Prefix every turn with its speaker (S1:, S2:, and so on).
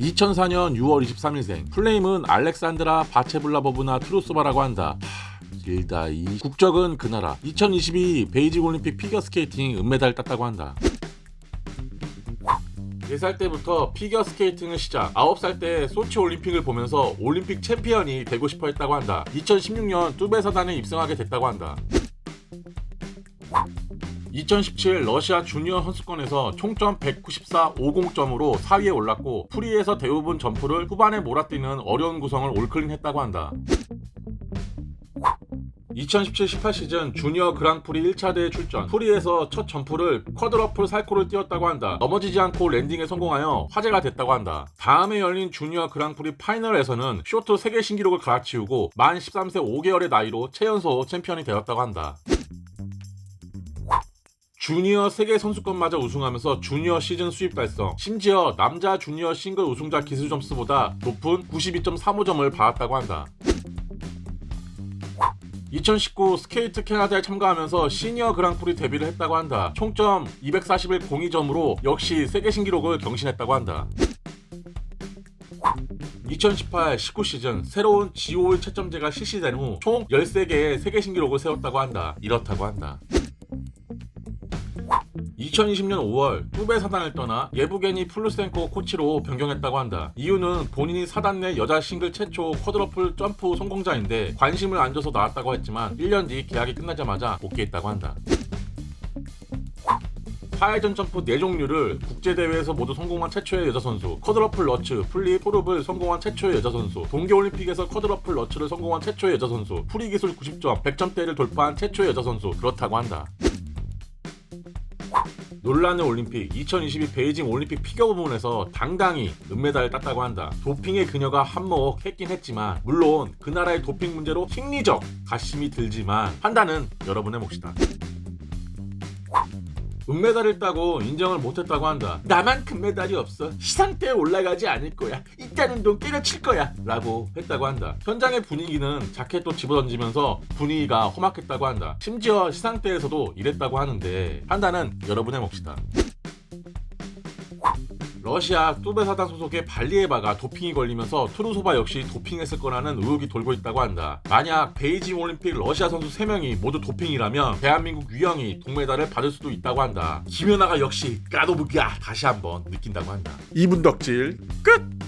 S1: 2004년 6월 23일생. 플레임은 알렉산드라 바체블라버브나 트루소바라고 한다. 하, 길다 이. 국적은 그 나라. 2022 베이징 올림픽 피겨스케이팅 은메달 땄다고 한다. 4살 때부터 피겨 스케이팅을 시작. 9살 때 소치 올림픽을 보면서 올림픽 챔피언이 되고 싶어 했다고 한다. 2016년 뚜베사단에 입성하게 됐다고 한다 2017 러시아 주니어 선수권에서 총점 194 50점으로 4위에 올랐고 프리에서 대부분 점프를 후반에 몰아뛰는 어려운 구성을 올클린했다고 한다. 2017-18 시즌 주니어 그랑프리 1차 대회 출전. 프리에서 첫 점프를 쿼드러플 살코를 띄웠다고 한다. 넘어지지 않고 랜딩에 성공하여 화제가 됐다고 한다. 다음에 열린 주니어 그랑프리 파이널에서는 쇼트 세계 신기록을 갈아치우고 만 13세 5개월의 나이로 최연소 챔피언이 되었다고 한다 주니어 세계 선수권마저 우승하면서 주니어 시즌 수입 달성 심지어 남자 주니어 싱글 우승자 기술 점수보다 높은 92.35점을 받았다고 한다 2019 스케이트 캐나다에 참가하면서 시니어 그랑프리 데뷔를 했다고 한다. 총점 241 02점으로 역시 세계 신기록을 경신했다고 한다. 2018-19 시즌 새로운 G5 채점제가 실시된 후 총 13개의 세계 신기록을 세웠다고 한다. 이렇다고 한다. 2020년 5월 뚜베 사단을 떠나 예부게니 플루센코 코치로 변경했다고 한다. 이유는 본인이 사단 내 여자 싱글 최초 쿼드러플 점프 성공자인데 관심을 안 줘서 나왔다고 했지만 1년 뒤 계약이 끝나자마자 복귀했다고 한다. 4회전 점프 4종류를 국제대회에서 모두 성공한 최초의 여자 선수, 쿼드러플 러츠, 플립, 포룹을 성공한 최초의 여자 선수, 동계올림픽에서 쿼드러플 러츠를 성공한 최초의 여자 선수, 프리 기술 90점, 100점대를 돌파한 최초의 여자 선수, 그렇다고 한다. 논란의 올림픽 2022 베이징 올림픽 피겨 부문에서 당당히 은메달을 땄다고 한다. 도핑의 그녀가 한몫 했긴 했지만 물론 그 나라의 도핑 문제로 심리적 가심이 들지만 판단은 여러분의 몫이다. 은메달을 따고 인정을 못했다고 한다. 나만 금메달이 없어. 시상대에 올라가지 않을 거야. 이딴 운동 때려칠 거야. 라고 했다고 한다. 현장의 분위기는 자켓도 집어던지면서 분위기가 험악했다고 한다. 심지어 시상대에서도 이랬다고 하는데 판단은 여러분의 몫이다. 러시아 뚜베사단 소속의 발리에바가 도핑이 걸리면서 트루소바 역시 도핑했을 거라는 의혹이 돌고 있다고 한다. 만약 베이징 올림픽 러시아 선수 3명이 모두 도핑이라면 대한민국 유영이 동메달을 받을 수도 있다고 한다. 김연아가 역시 까도부기야 다시 한번 느낀다고 한다.
S2: 이분 덕질 끝!